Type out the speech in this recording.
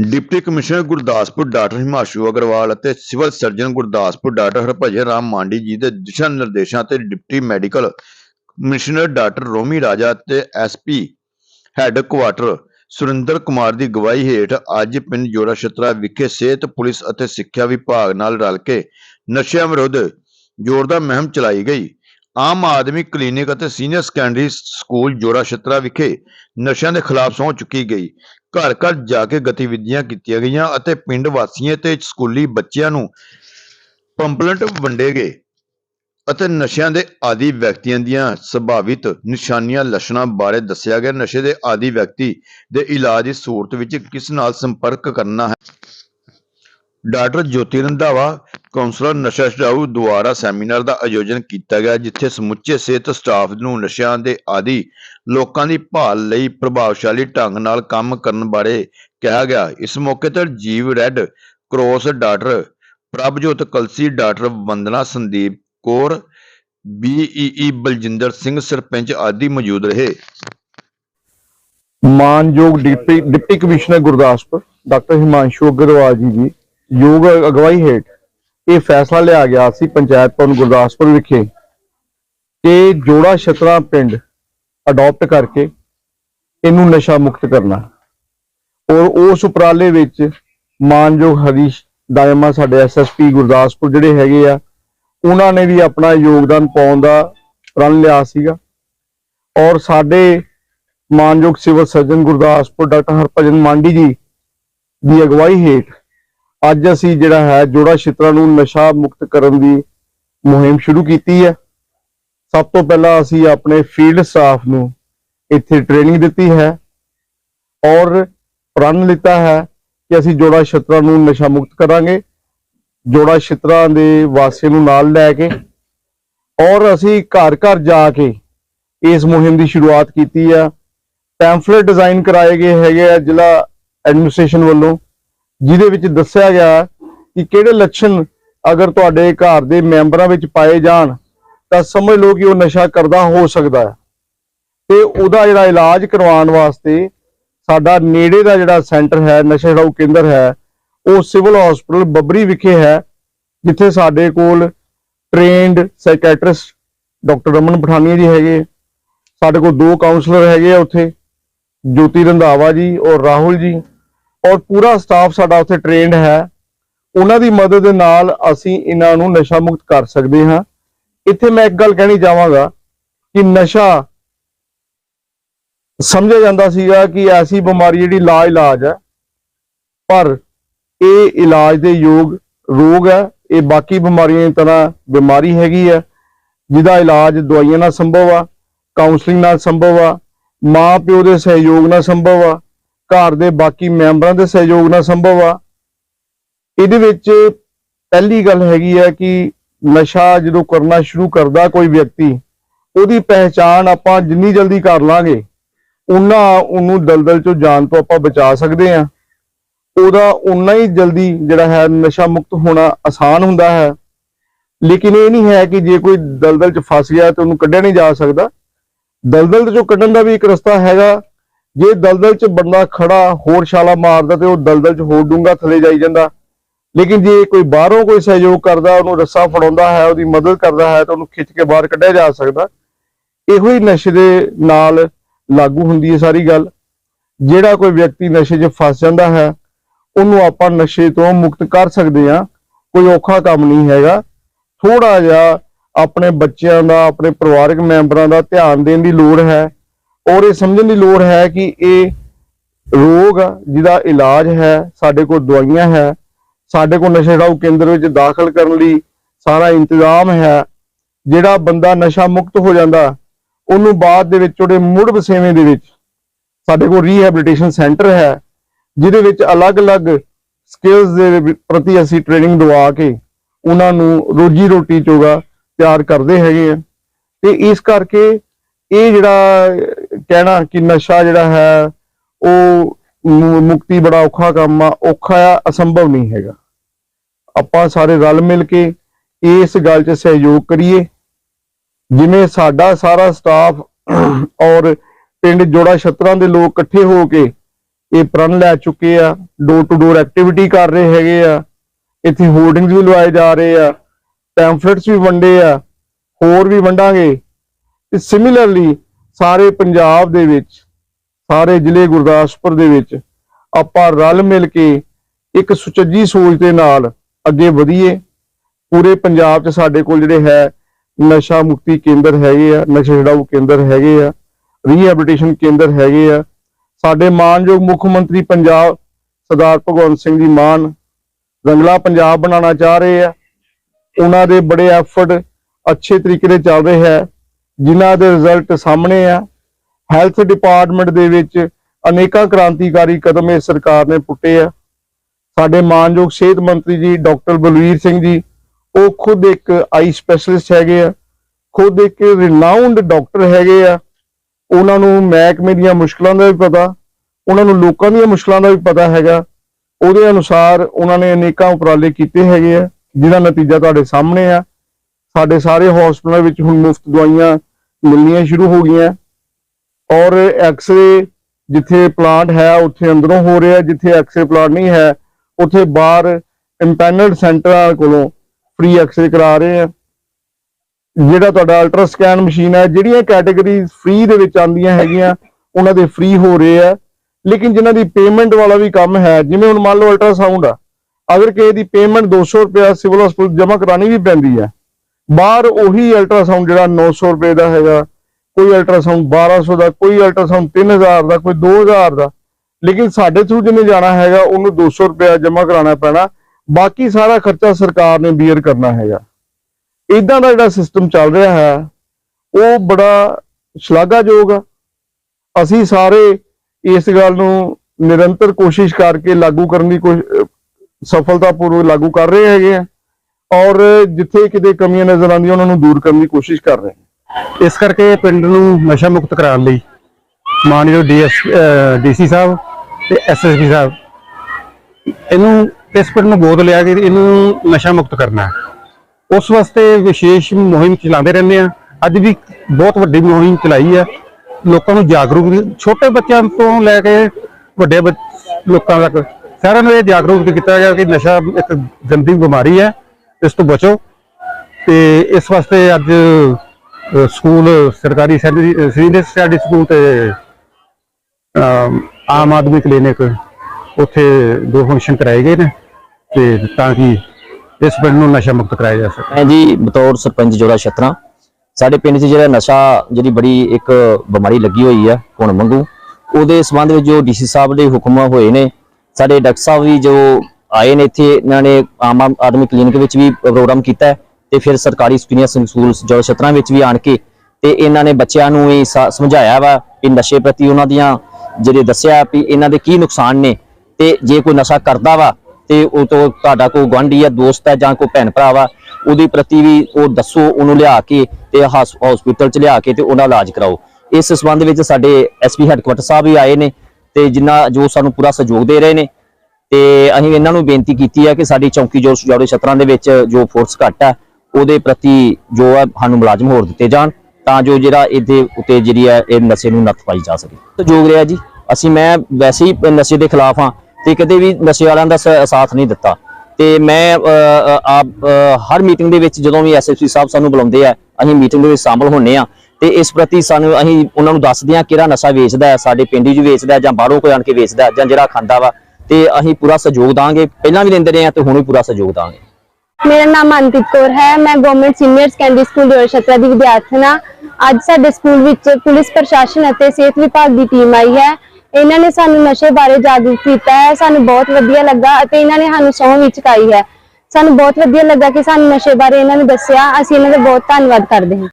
Deputy commissioner Gurdaspur doctor Himanshu Agarwal ਅਤੇ civil surgeon Gurdaspur doctor Harbhajan Ram Mandi ji ਦੇ ਦਿਸ਼ਾ ਨਿਰਦੇਸ਼ਾਂ ਤੇ deputy medical commissioner doctor Romi Raja ਤੇ SP head Surinder Kumar ਦੀ ਗਵਾਹੀ ਹੇਠ ਅੱਜ ਪਿੰਡ ਜੋੜਾ ਛਤਰਾ ਵਿਖੇ ਸਿਹਤ, ਪੁਲਿਸ ਅਤੇ ਸਿੱਖਿਆ ਵਿਭਾਗ ਨਾਲ ਰਲ ਕੇ ਨਸ਼ਿਆਂ ਵਿਰੁੱਧ ਜ਼ੋਰਦਾਰ ਮੁਹਿੰਮ ਚਲਾਈ ਗਈ। ਆਮ ਆਦਮੀ ਕਲੀਨਿਕ ਅਤੇ senior secondary school Jora Chhatra ਵਿਖੇ ਨਸ਼ਿਆਂ ਦੇ ਖਿਲਾਫ ਸਹੁੰ ਚੁੱਕੀ ਗਈ। ਘਰ ਘਰ ਜਾ ਕੇ ਗਤੀਵਿਧੀਆਂ ਕੀਤੀਆਂ ਗਈਆਂ ਅਤੇ ਪਿੰਡ ਵਾਸੀਆਂ ਤੇ ਸਕੂਲੀ ਬੱਚਿਆਂ ਨੂੰ ਪੰਪਲਟ ਵੰਡੇ ਗਏ ਅਤੇ ਨਸ਼ਿਆਂ ਦੇ ਆਦੀ ਵਿਅਕਤੀਆਂ ਦੀਆਂ ਸੰਭਾਵਿਤ ਨਿਸ਼ਾਨੀਆਂ ਲੱਛਣਾਂ ਬਾਰੇ ਦੱਸਿਆ ਗਿਆ। ਨਸ਼ੇ ਦੇ ਆਦੀ ਵਿਅਕਤੀ ਦੇ ਇਲਾਜ ਦੀ ਸੂਰਤ ਵਿੱਚ ਕਿਸ ਨਾਲ ਸੰਪਰਕ ਕਰਨਾ ਹੈ? ਡਾਕਟਰ ਜੋਤੀ ਰੰਧਾਵਾ ਕਾਉਂਸਲਰ ਨਸ਼ਾ ਛਡਾਊ ਦੁਆਰਾ ਸੈਮੀਨਾਰ ਦਾ ਆਯੋਜਨ ਕੀਤਾ ਗਿਆ, ਜਿੱਥੇ ਸਮੁੱਚੇ ਸਿਹਤ ਸਟਾਫ ਨੂੰ ਨਸ਼ਿਆਂ ਦੇ ਆਦੀ ਲੋਕਾਂ ਦੀ ਭਾਲ ਲਈ ਪ੍ਰਭਾਵਸ਼ਾਲੀ ਢੰਗ ਨਾਲ ਕੰਮ ਕਰਨ ਬਾਰੇ ਕਿਹਾ ਗਿਆ। ਇਸ ਮੌਕੇ ਤੇ ਜੀਵ Red Cross doctor Prabhjot Kalsi, doctor Vandana Sandeep Kaur, BEE Baljinder Singh sarpanch ਆਦਿ ਮੌਜੂਦ ਰਹੇ। ਮਾਨਯੋਗ deputy deputy commissioner Gurdaspur, doctor Himanshu Agarwal ji ਦੀ ਯੋਗ ਅਗਵਾਈ ਹੇਠ ਇਹ ਫੈਸਲਾ ਲਿਆ ਗਿਆ ਸੀ ਪੰਚਾਇਤ ਭਵਨ ਗੁਰਦਾਸਪੁਰ ਵਿਖੇ ਕਿ ਜੋੜਾ ਛਤਰਾ ਪਿੰਡ ਅਡਾਪਟ ਕਰਕੇ ਇਹਨੂੰ ਨਸ਼ਾ ਮੁਕਤ ਕਰਨਾ। ਔਰ ਉਸ ਉਪਰਾਲੇ ਵਿੱਚ ਮਾਨਯੋਗ ਹਰੀਸ਼ ਦਾਇਮਾ ਸਾਡੇ ਐਸਐਸਪੀ ਗੁਰਦਾਸਪੁਰ ਜਿਹੜੇ ਹੈਗੇ ਆ, ਉਹਨਾਂ ਨੇ ਵੀ ਆਪਣਾ ਯੋਗਦਾਨ ਪਾਉਣ ਦਾ ਪ੍ਰਣ ਲਿਆ ਸੀਗਾ। ਔਰ ਸਾਡੇ ਮਾਨਯੋਗ civil surgeon Gurdaspur doctor Harbhajan Mandi ji ਦੀ ਅਗਵਾਈ ਹੇਠ ਅੱਜ ਅਸੀਂ ਜਿਹੜਾ ਹੈ ਜੋੜਾ ਛਿੱਤਰਾਂ ਨੂੰ ਨਸ਼ਾ ਮੁਕਤ ਕਰਨ ਦੀ ਮੁਹਿੰਮ ਸ਼ੁਰੂ ਕੀਤੀ ਹੈ। ਸਭ ਤੋਂ ਪਹਿਲਾਂ ਅਸੀਂ ਆਪਣੇ ਫੀਲਡ ਸਟਾਫ ਨੂੰ ਇੱਥੇ ਟ੍ਰੇਨਿੰਗ ਦਿੱਤੀ ਹੈ ਔਰ ਪ੍ਰਣ ਲਿੱਤਾ ਹੈ ਕਿ ਅਸੀਂ ਜੋੜਾ ਛਿੱਤਰਾਂ ਨੂੰ ਨਸ਼ਾ ਮੁਕਤ ਕਰਾਂਗੇ, ਜੋੜਾ ਛਿੱਤਰਾਂ ਦੇ ਵਾਸੀਆਂ ਨੂੰ ਨਾਲ ਲੈ ਕੇ ਔਰ ਅਸੀਂ ਘਰ ਘਰ ਜਾ ਕੇ ਇਸ ਮੁਹਿੰਮ ਦੀ ਸ਼ੁਰੂਆਤ ਕੀਤੀ ਆ ਪੈਂਫਲੇਟ ਡਿਜ਼ਾਈਨ ਕਰਾਏ ਗਏ ਹੈਗੇ ਆ ਜ਼ਿਲ੍ਹਾ ਐਡਮਿਨਿਸਟ੍ਰੇਸ਼ਨ ਵੱਲੋਂ। ਜਿਹਦੇ ਵਿੱਚ ਦੱਸਿਆ ਗਿਆ ਕਿ ਕਿਹੜੇ ਲੱਛਣ ਅਗਰ ਤੁਹਾਡੇ ਘਰ ਦੇ ਮੈਂਬਰਾਂ ਵਿੱਚ ਪਾਏ ਜਾਣ, ਤਾਂ ਸਮਝ ਲਓ ਕਿ ਉਹ ਨਸ਼ਾ ਕਰਦਾ ਹੋ ਸਕਦਾ ਹੈ। ਤੇ ਉਹਦਾ ਜਿਹੜਾ ਇਲਾਜ ਕਰਵਾਉਣ ਵਾਸਤੇ ਸਾਡਾ ਨੇੜੇ ਦਾ ਜਿਹੜਾ ਸੈਂਟਰ ਹੈ, ਨਸ਼ਾ ਛਡਾਊ ਕੇਂਦਰ ਹੈ, ਉਹ ਸਿਵਲ ਹਸਪੀਟਲ ਬੱਬਰੀ ਵਿਖੇ ਹੈ, ਜਿੱਥੇ ਸਾਡੇ ਕੋਲ trained psychiatrist doctor Raman Pathania ji ਹੈਗੇ। ਸਾਡੇ ਕੋਲ ਦੋ ਕਾਉਂਸਲਰ ਹੈਗੇ ਆ ਉੱਥੇ, ਜੋਤੀ ਰੰਧਾਵਾ ਜੀ ਔਰ ਰਾਹੁਲ ਜੀ। ਔਰ ਪੂਰਾ ਸਟਾਫ ਸਾਡਾ ਉੱਥੇ ਟ੍ਰੇਨਡ ਹੈ। ਉਹਨਾਂ ਦੀ ਮਦਦ ਦੇ ਨਾਲ ਅਸੀਂ ਇਹਨਾਂ ਨੂੰ ਨਸ਼ਾ ਮੁਕਤ ਕਰ ਸਕਦੇ ਹਾਂ। ਇੱਥੇ ਮੈਂ ਇੱਕ ਗੱਲ ਕਹਿਣੀ ਚਾਹਾਂਗਾ ਕਿ ਨਸ਼ਾ ਸਮਝਿਆ ਜਾਂਦਾ ਸੀਗਾ ਕਿ ਐਸੀ ਬਿਮਾਰੀ ਜਿਹੜੀ ਲਾ ਇਲਾਜ ਹੈ, ਪਰ ਇਹ ਇਲਾਜ ਦੇ ਯੋਗ ਰੋਗ ਹੈ। ਇਹ ਬਾਕੀ ਬਿਮਾਰੀਆਂ ਦੀ ਤਰ੍ਹਾਂ ਬਿਮਾਰੀ ਹੈਗੀ ਹੈ, ਜਿਹਦਾ ਇਲਾਜ ਦਵਾਈਆਂ ਨਾਲ ਸੰਭਵ ਆ ਕਾਉਂਸਲਿੰਗ ਨਾਲ ਸੰਭਵ ਆ ਮਾਂ ਪਿਓ ਦੇ ਸਹਿਯੋਗ ਨਾਲ ਸੰਭਵ ਆ ਘਰ ਦੇ ਬਾਕੀ ਮੈਂਬਰਾਂ ਦੇ ਸਹਿਯੋਗ ਨਾਲ ਸੰਭਵ ਆ। ਇਹਦੇ ਵਿੱਚ ਪਹਿਲੀ ਗੱਲ ਹੈਗੀ ਹੈ ਕਿ ਨਸ਼ਾ ਜਦੋਂ ਕਰਨਾ ਸ਼ੁਰੂ ਕਰਦਾ ਕੋਈ ਵਿਅਕਤੀ, ਉਹਦੀ ਪਹਿਚਾਣ ਆਪਾਂ ਜਿੰਨੀ ਜਲਦੀ ਕਰ ਲਾਂਗੇ ਉਨਾ ਉਹਨੂੰ ਦਲਦਲ ਚੋਂ ਜਾਣ ਤੋਂ ਆਪਾਂ ਬਚਾ ਸਕਦੇ ਆ। ਉਹਦਾ ਉਨਾ ਹੀ ਜਲਦੀ ਜਿਹੜਾ ਹੈ ਨਸ਼ਾ ਮੁਕਤ ਹੋਣਾ ਆਸਾਨ ਹੁੰਦਾ ਹੈ। ਲੇਕਿਨ ਇਹ ਨਹੀਂ ਹੈ ਕਿ ਜੇ ਕੋਈ ਦਲਦਲ 'ਚ ਫਸ ਗਿਆ ਤਾਂ ਉਹਨੂੰ ਕੱਢਿਆ ਨਹੀਂ ਜਾ ਸਕਦਾ। ਦਲਦਲ ਚੋਂ ਕੱਢਣ ਦਾ ਵੀ ਇੱਕ ਰਸਤਾ ਹੈਗਾ ਜੇ ਦਲਦਲ 'ਚ ਬੰਦਾ ਖੜਾ ਹੋਰ ਛਾਲਾ ਮਾਰਦਾ ਤੇ ਉਹ ਦਲਦਲ 'ਚ ਹੋਰ ਡੂੰਗਾ ਥੱਲੇ ਜਾਈ ਜਾਂਦਾ। ਲੇਕਿਨ ਜੇ ਕੋਈ ਬਾਹਰੋਂ ਕੋਈ ਸਹਿਯੋਗ ਕਰਦਾ, ਉਹਨੂੰ ਰੱਸਾ ਫੜਾਉਂਦਾ ਹੈ, ਉਹਦੀ ਮਦਦ ਕਰਦਾ ਹੈ, ਤਾਂ ਉਹਨੂੰ ਖਿੱਚ ਕੇ ਬਾਹਰ ਕੱਢਿਆ ਜਾ ਸਕਦਾ। ਇਹੋ ਹੀ ਨਸ਼ੇ ਦੇ ਨਾਲ ਲਾਗੂ ਹੁੰਦੀ ਹੈ ਸਾਰੀ ਗੱਲ। ਜਿਹੜਾ ਕੋਈ ਵਿਅਕਤੀ ਨਸ਼ੇ 'ਚ ਫਸ ਜਾਂਦਾ ਹੈ, ਉਹਨੂੰ ਆਪਾਂ ਨਸ਼ੇ ਤੋਂ ਮੁਕਤ ਕਰ ਸਕਦੇ ਹਾਂ। ਕੋਈ ਔਖਾ ਕੰਮ ਨਹੀਂ ਹੈਗਾ। ਥੋੜਾ ਜਿਹਾ ਆਪਣੇ ਬੱਚਿਆਂ ਦਾ, ਆਪਣੇ ਪਰਿਵਾਰਕ ਮੈਂਬਰਾਂ ਦਾ ਧਿਆਨ ਦੇਣ ਦੀ ਲੋੜ ਹੈ। ਔਰ ਇਹ ਸਮਝਣ ਦੀ ਲੋੜ ਹੈ ਕਿ ਇਹ ਰੋਗ ਆ, ਜਿਹਦਾ ਇਲਾਜ ਹੈ, ਸਾਡੇ ਕੋਲ ਦਵਾਈਆਂ ਹੈ, ਸਾਡੇ ਕੋਲ ਨਸ਼ਾ ਛਡਾਊ ਕੇਂਦਰ ਵਿੱਚ ਦਾਖਲ ਕਰਨ ਲਈ ਸਾਰਾ ਇੰਤਜ਼ਾਮ ਹੈ, ਜਿਹੜਾ ਬੰਦਾ ਨਸ਼ਾ ਮੁਕਤ ਹੋ ਜਾਂਦਾ, ਉਹਨੂੰ ਬਾਅਦ ਦੇ ਵਿੱਚ ਉਹਦੇ ਮੁੜ ਵਸੇਵੇਂ ਦੇ ਵਿੱਚ ਸਾਡੇ ਕੋਲ ਰੀਹੈਬਿਲਿਟੇਸ਼ਨ ਸੈਂਟਰ ਹੈ, ਜਿਹਦੇ ਵਿੱਚ ਅਲੱਗ-ਅਲੱਗ ਸਕਿੱਲਸ ਦੇ ਪ੍ਰਤੀ ਅਸੀਂ ਟ੍ਰੇਨਿੰਗ ਦਵਾ ਕੇ ਉਹਨਾਂ ਨੂੰ ਰੋਜੀ ਰੋਟੀ ਚੋਗਾ ਤਿਆਰ ਕਰਦੇ ਹੈਗੇ ਆ। ਤੇ ਇਸ ਕਰਕੇ ਇਹ ਜਿਹੜਾ ਕਹਿਣਾ ਕਿ ਨਸ਼ਾ ਜਿਹੜਾ ਹੈ, ਉਹ ਮੁਕਤੀ ਬੜਾ ਔਖਾ ਕੰਮ ਆ, ਔਖਾ ਆ, ਅਸੰਭਵ ਨਹੀਂ ਹੈਗਾ। ਆਪਾਂ ਸਾਰੇ ਰਲ ਮਿਲ ਕੇ ਇਸ ਗੱਲ 'ਚ ਸਹਿਯੋਗ ਕਰੀਏ। ਜਿਵੇਂ ਸਾਡਾ ਸਾਰਾ ਸਟਾਫ ਔਰ ਪਿੰਡ ਜੋੜਾ ਛਤਰਾਂ ਦੇ ਲੋਕ ਇਕੱਠੇ ਹੋ ਕੇ ਇਹ ਪ੍ਰਣ ਲੈ ਚੁੱਕੇ ਆ ਡੋਰ ਟੂ ਡੋਰ ਐਕਟੀਵਿਟੀ ਕਰ ਰਹੇ ਹੈਗੇ ਆ, ਇੱਥੇ ਹੋਰਡਿੰਗਸ ਵੀ ਲਵਾਏ ਜਾ ਰਹੇ ਆ ਪੈਂਫਲੇਟਸ ਵੀ ਵੰਡੇ ਆ, ਹੋਰ ਵੀ ਵੰਡਾਂਗੇ। ਤੇ ਸਿਮਿਲਰਲੀ ਸਾਰੇ ਪੰਜਾਬ ਦੇ ਵਿੱਚ, ਸਾਰੇ ਜ਼ਿਲ੍ਹੇ ਗੁਰਦਾਸਪੁਰ ਦੇ ਵਿੱਚ ਆਪਾਂ ਰਲ ਮਿਲ ਕੇ ਇੱਕ ਸੁਚੱਜੀ ਸੋਚ ਦੇ ਨਾਲ ਅੱਗੇ ਵਧੀਏ। ਪੂਰੇ ਪੰਜਾਬ 'ਚ ਸਾਡੇ ਕੋਲ ਜਿਹੜੇ ਹੈ, ਨਸ਼ਾ ਮੁਕਤੀ ਕੇਂਦਰ ਹੈਗੇ ਆ, ਨਸ਼ਾ ਛਡਾਊ ਕੇਂਦਰ ਹੈਗੇ ਆ ਰੀਹੈਬਿਲਿਟੇਸ਼ਨ ਕੇਂਦਰ ਹੈਗੇ ਆ। ਸਾਡੇ ਮਾਨਯੋਗ ਮੁੱਖ ਮੰਤਰੀ ਪੰਜਾਬ, ਸਰਦਾਰ ਭਗਵੰਤ ਸਿੰਘ ਜੀ ਮਾਨ ਰੰਗਲਾ ਪੰਜਾਬ ਬਣਾਉਣਾ ਚਾਹ ਰਹੇ ਆ। ਉਹਨਾਂ ਦੇ ਬੜੇ ਐਫਰਟ ਅੱਛੇ ਤਰੀਕੇ ਨਾਲ ਚੱਲ ਰਹੇ ਹੈ। ਜਿਨ੍ਹਾਂ ਦੇ ਰਿਜ਼ਲਟ ਸਾਹਮਣੇ ਆ। ਹੈਲਥ ਡਿਪਾਰਟਮੈਂਟ ਦੇ ਵਿੱਚ ਅਨੇਕਾਂ ਕ੍ਰਾਂਤੀਕਾਰੀ ਕਦਮ ਇਸ ਸਰਕਾਰ ਨੇ ਪੁੱਟੇ ਆ। ਸਾਡੇ ਮਾਨਯੋਗ ਸਿਹਤ ਮੰਤਰੀ ਜੀ ਡਾਕਟਰ ਬਲਵੀਰ ਸਿੰਘ ਜੀ, ਉਹ ਖੁਦ ਇੱਕ ਆਈ ਸਪੈਸ਼ਲਿਸਟ ਹੈਗੇ ਆ। ਖੁਦ ਇੱਕ ਰਿਨਾਊਂਡ ਡਾਕਟਰ ਹੈਗੇ ਆ। ਉਹਨਾਂ ਨੂੰ ਮਹਿਕਮੇ ਦੀਆਂ ਮੁਸ਼ਕਲਾਂ ਦਾ ਵੀ ਪਤਾ, ਉਹਨਾਂ ਨੂੰ ਲੋਕਾਂ ਦੀਆਂ ਮੁਸ਼ਕਲਾਂ ਦਾ ਵੀ ਪਤਾ ਹੈਗਾ। ਉਹਦੇ ਅਨੁਸਾਰ ਉਹਨਾਂ ਨੇ ਅਨੇਕਾਂ ਉਪਰਾਲੇ ਕੀਤੇ ਹੈਗੇ ਆ, ਜਿਹਦਾ ਨਤੀਜਾ ਤੁਹਾਡੇ ਸਾਹਮਣੇ ਆ। ਸਾਡੇ ਸਾਰੇ ਹਸਪਤਾਲਾਂ ਵਿੱਚ ਹੁਣ ਮੁਫਤ ਦਵਾਈਆਂ ਮਿਲਣੀਆਂ ਸ਼ੁਰੂ ਹੋ ਗਈਆਂ। ਔਰ ਐਕਸਰੇ ਜਿੱਥੇ ਪਲਾਂਟ ਹੈ, ਉੱਥੇ ਅੰਦਰੋਂ ਹੋ ਰਿਹਾ। ਜਿੱਥੇ ਐਕਸਰੇ ਪਲਾਂਟ ਨਹੀਂ ਹੈ, ਉੱਥੇ ਬਾਹਰ ਇੰਪੈਨਲਡ ਸੈਂਟਰਾਂ ਕੋਲੋਂ ਫ੍ਰੀ ਐਕਸਰੇ ਕਰਾ ਰਹੇ ਆ ਜਿਹੜਾ ਤੁਹਾਡਾ ਅਲਟਰਾ ਸਕੈਨ ਮਸ਼ੀਨ ਹੈ, ਜਿਹੜੀਆਂ ਕੈਟਾਗਰੀ ਫ੍ਰੀ ਦੇ ਵਿੱਚ ਆਉਂਦੀਆਂ ਹੈਗੀਆਂ, ਉਹਨਾਂ ਦੇ ਫ੍ਰੀ ਹੋ ਰਹੇ ਆ। ਲੇਕਿਨ ਜਿਨ੍ਹਾਂ ਦੀ ਪੇਮੈਂਟ ਵਾਲਾ ਵੀ ਕੰਮ ਹੈ, ਜਿਵੇਂ ਹੁਣ ਮੰਨ ਲਓ ਅਲਟਰਾਸਾਊਂਡ ਆ, ਅਗਰ ਕਿਸੇ ਦੀ ਪੇਮੈਂਟ 200 ਰੁਪਏ ਸਿਵਲ ਹਸਪਤਾਲ ਜਮ੍ਹਾਂ ਕਰਾਣੀ ਵੀ ਪੈਂਦੀ ਹੈ ਬਾਹਰ ਉਹੀ ਅਲਟਰਾਸਾਊਂਡ ਜਿਹੜਾ 900 ਰੁਪਏ ਦਾ ਹੈਗਾ, ਕੋਈ ਅਲਟਰਾਸਾਊਂਡ 1200 ਦਾ, ਕੋਈ ਅਲਟਰਾਸਾਊਂਡ 3000 ਦਾ, ਕੋਈ 2000 ਦਾ। ਲੇਕਿਨ ਸਾਡੇ ਥਰੂ ਜਿਹਨੇ ਜਾਣਾ ਹੈਗਾ, ਉਹਨੂੰ 200 ਰੁਪਏ ਜਮ੍ਹਾਂ ਕਰਾਉਣਾ ਪੈਣਾ। ਬਾਕੀ ਸਾਰਾ ਖਰਚਾ ਸਰਕਾਰ ਨੇ ਬੀਅਰ ਕਰਨਾ ਹੈਗਾ। ਇਦਾਂ ਦਾ ਜਿਹੜਾ ਸਿਸਟਮ ਚੱਲ ਰਿਹਾ ਹੈ, ਉਹ ਬੜਾ ਸ਼ਲਾਘਾਯੋਗ ਆ। ਅਸੀਂ ਸਾਰੇ ਇਸ ਗੱਲ ਨੂੰ ਨਿਰੰਤਰ ਕੋਸ਼ਿਸ਼ ਕਰਕੇ ਲਾਗੂ ਕਰਨ ਦੀ ਕੋਸ਼ਿਸ਼ ਸਫਲਤਾਪੂਰਵਕ ਲਾਗੂ ਕਰ ਰਹੇ ਹੈਗੇ ਆ। ਔਰ ਜਿੱਥੇ ਕਿਤੇ ਕਮੀਆਂ ਨਜ਼ਰ ਆਉਂਦੀਆਂ, ਉਹਨਾਂ ਨੂੰ ਦੂਰ ਕਰਨ ਦੀ ਕੋਸ਼ਿਸ਼ ਕਰ ਰਹੇ ਹਾਂ। ਇਸ ਕਰਕੇ ਪਿੰਡ ਨੂੰ ਨਸ਼ਾ ਮੁਕਤ ਕਰਾਉਣ ਲਈ ਮਾਨਯੋਗ ਡੀਐਸ ਡੀਸੀ ਸਾਹਿਬ ਤੇ ਐਸਐਸਪੀ ਸਾਹਿਬ, ਇਹਨੂੰ ਇਸ ਪਿੰਡ ਨੂੰ ਗੋਦ ਲਿਆ ਕੇ ਇਹਨੂੰ ਨਸ਼ਾ ਮੁਕਤ ਕਰਨਾ ਹੈ। ਉਸ ਵਾਸਤੇ ਵਿਸ਼ੇਸ਼ ਮੁਹਿੰਮ ਚਲਾਉਂਦੇ ਰਹਿੰਦੇ ਆ ਅੱਜ ਵੀ ਬਹੁਤ ਵੱਡੀ ਮੁਹਿੰਮ ਚਲਾਈ ਹੈ। ਲੋਕਾਂ ਨੂੰ ਜਾਗਰੂਕ, ਛੋਟੇ ਬੱਚਿਆਂ ਤੋਂ ਲੈ ਕੇ ਵੱਡੇ ਬੱਚ- ਲੋਕਾਂ ਤੱਕ ਸਾਰਿਆਂ ਨੂੰ ਇਹ ਜਾਗਰੂਕ ਕੀਤਾ ਗਿਆ ਕਿ ਨਸ਼ਾ ਇੱਕ ਗੰਦੀ ਬਿਮਾਰੀ ਹੈ। ਇਸ ਤੋਂ ਬਚੋ। ਤੇ ਇਸ ਵਾਸਤੇ ਅੱਜ ਸਕੂਲ ਸਰਕਾਰੀ ਸੀਨੀਅਰ ਸਟੱਡੀ ਸਕੂਲ ਤੇ ਆਮ ਆਦਮੀ ਕਲੀਨਿਕ ਉੱਥੇ ਦੋ ਫੰਕਸ਼ਨ ਕਰਾਏ ਗਏ ਨੇ ਤੇ ਤਾਂ ਕਿ ਇਸ ਪਿੰਡ ਨੂੰ ਨਸ਼ਾ ਮੁਕਤ ਕਰਾਇਆ ਜਾ ਸਕੇ। ਮੈਂ ਜੀ ਬਤੌਰ ਸਰਪੰਚ ਜੋੜਾ ਛਤਰਾ। ਸਾਡੇ ਪਿੰਡ 'ਚ ਜਿਹੜਾ ਨਸ਼ਾ ਜਿਹੜੀ ਬੜੀ ਇੱਕ ਬਿਮਾਰੀ ਲੱਗੀ ਹੋਈ ਆ ਹੁਣ ਮੰਗੂ ਉਹਦੇ ਸੰਬੰਧ ਵਿੱਚ ਜੋ ਡੀਸੀ ਸਾਹਿਬ ਦੇ ਹੁਕਮ ਹੋਏ ਨੇ, ਸਾਡੇ ਡਾਕਟਰ ਸਾਹਿਬ ਵੀ ਜੋ ਆਏ ਨੇ ਇੱਥੇ, ਇਹਨਾਂ ਨੇ ਆਮ ਆਦਮੀ ਕਲੀਨਿਕ ਵਿੱਚ ਵੀ ਪ੍ਰੋਗਰਾਮ ਕੀਤਾ ਹੈ ਤੇ ਫਿਰ ਸਰਕਾਰੀ ਸਕੂਲੀਆਂ ਸਕੂਲ ਜਲ ਛਤਰਾ ਵਿੱਚ ਵੀ ਆਣ ਕੇ ਤੇ ਇਹਨਾਂ ਨੇ ਬੱਚਿਆਂ ਨੂੰ ਇਹ ਸ- ਸਮਝਾਇਆ ਵਾ ਕਿ ਨਸ਼ੇ ਪ੍ਰਤੀ ਉਹਨਾਂ ਦੀਆਂ ਜਿਹੜੇ ਦੱਸਿਆ ਵੀ ਇਹਨਾਂ ਦੇ ਕੀ ਨੁਕਸਾਨ ਨੇ ਤੇ ਜੇ ਕੋਈ ਨਸ਼ਾ ਕਰਦਾ ਵਾ ਤੇ ਉਹ ਤੋਂ ਤੁਹਾਡਾ ਕੋਈ ਗੁਆਂਢੀ ਆ ਦੋਸਤ ਹੈ ਜਾਂ ਕੋਈ ਭੈਣ ਭਰਾ ਵਾ, ਉਹਦੇ ਪ੍ਰਤੀ ਵੀ ਉਹ ਦੱਸੋ, ਉਹਨੂੰ ਲਿਆ ਕੇ ਤੇ ਹਸਪੀਟਲ ਚ ਲਿਆ ਕੇ ਤੇ ਉਹਦਾ ਇਲਾਜ ਕਰਾਓ। ਇਸ ਸੰਬੰਧ ਵਿੱਚ ਸਾਡੇ ਐਸਪੀ ਹੈੱਡਕੁਆਟਰ ਸਾਹਿਬ ਵੀ ਆਏ ਨੇ ਤੇ ਜਿਨ੍ਹਾਂ ਜੋ ਸਾਨੂੰ ਪੂਰਾ ਸਹਿਯੋਗ ਦੇ ਰਹੇ ਨੇ ਤੇ ਅਸੀਂ ਇਹਨਾਂ ਨੂੰ ਬੇਨਤੀ ਕੀਤੀ ਹੈ ਕਿ ਸਾਡੀ ਚੌਂਕੀ ਜੋ ਜੋੜੇ ਛਤਰਾਂ ਦੇ ਵਿੱਚ ਜੋ ਫੋਰਸ ਘੱਟ ਹੈ ਉਹਦੇ ਪ੍ਰਤੀ ਜੋ ਹੈ ਸਾਨੂੰ ਮੁਲਾਜ਼ਮ ਹੋਰ ਦਿੱਤੇ ਜਾਣ, ਤਾਂ ਜੋ ਜਿਹੜਾ ਇਹਦੇ ਉੱਤੇ ਜਿਹੜੀ ਹੈ ਇਹ ਨਸ਼ੇ ਨੂੰ ਨੱਥ ਪਾਈ ਜਾ ਸਕੇ। ਸਹਿਯੋਗ ਰਿਹਾ ਜੀ, ਅਸੀਂ ਮੈਂ ਵੈਸੇ ਹੀ ਨਸ਼ੇ ਦੇ ਖਿਲਾਫ ਹਾਂ ਤੇ ਕਦੇ ਵੀ ਨਸ਼ੇ ਵਾਲਿਆਂ ਦਾ ਸਾਥ ਨਹੀਂ ਦਿੱਤਾ। ਤੇ ਮੈਂ ਆਪ ਹਰ ਮੀਟਿੰਗ ਦੇ ਵਿੱਚ ਜਦੋਂ ਵੀ ਐਸਐਸਪੀ ਸਾਹਿਬ ਸਾਨੂੰ ਬੁਲਾਉਂਦੇ ਆ, ਅਸੀਂ ਮੀਟਿੰਗ ਦੇ ਵਿੱਚ ਸ਼ਾਮਲ ਹੁੰਨੇ ਆ ਤੇ ਇਸ ਪ੍ਰਤੀ ਸਾਨੂੰ ਅਸੀਂ ਉਹਨਾਂ ਨੂੰ ਦੱਸਦੇ ਆ ਕਿਹੜਾ ਨਸ਼ਾ ਵੇਚਦਾ ਹੈ, ਸਾਡੇ ਪਿੰਡ 'ਚ ਵੇਚਦਾ ਜਾਂ ਬਾਹਰੋਂ ਕੋਈ ਆਣ ਕੇ ਵੇਚਦਾ ਜਾਂ ਜਿਹੜਾ ਖਾਂਦਾ ਵਾ। ਤੇ ਅਸੀਂ ਪੂਰਾ ਸਹਿਯੋਗ ਦਾਂਗੇ। ਪਹਿਲਾਂ ਵੀ ਦਿੰਦੇ ਰਹੇ ਆ ਤੇ ਹੁਣ ਵੀ ਪੂਰਾ ਸਹਿਯੋਗ ਦਾਂਗੇ। ਮੇਰਾ ਨਾਮ ਅਨੰਤਿਤ ਕੌਰ ਹੈ। ਮੈਂ ਗਵਰਨਮੈਂਟ ਸੀਨੀਅਰ ਸੈਕੰਡਰੀ ਸਕੂਲ ਜੋੜ ਛਤਰਾ ਦੀ ਵਿਦਿਆਰਥਣ ਹਾਂ। ਅੱਜ ਸਾਡੇ ਸਕੂਲ ਵਿੱਚ ਪੁਲਿਸ ਪ੍ਰਸ਼ਾਸਨ ਅਤੇ ਸਿਹਤ ਵਿਭਾਗ ਦੀ ਟੀਮ ਆਈ ਹੈ। ਇਹਨਾਂ ਨੇ ਸਾਨੂੰ ਨਸ਼ੇ ਬਾਰੇ ਜਾਗਰੂਕ ਕੀਤਾ ਹੈ। ਸਾਨੂੰ ਬਹੁਤ ਵਧੀਆ ਲੱਗਾ ਅਤੇ ਇਹਨਾਂ ਨੇ ਸਾਨੂੰ ਸਹੁੰ ਵੀ ਚੁਕਾਈ ਹੈ। ਸਾਨੂੰ ਬਹੁਤ ਵਧੀਆ ਲੱਗਾ ਕਿ ਸਾਨੂੰ ਨਸ਼ੇ ਬਾਰੇ ਇਹਨਾਂ ਨੇ ਦੱਸਿਆ। ਅਸੀਂ ਇਹਨਾਂ ਦਾ ਬਹੁਤ ਧੰਨਵਾਦ ਕਰਦੇ ਹਾਂ।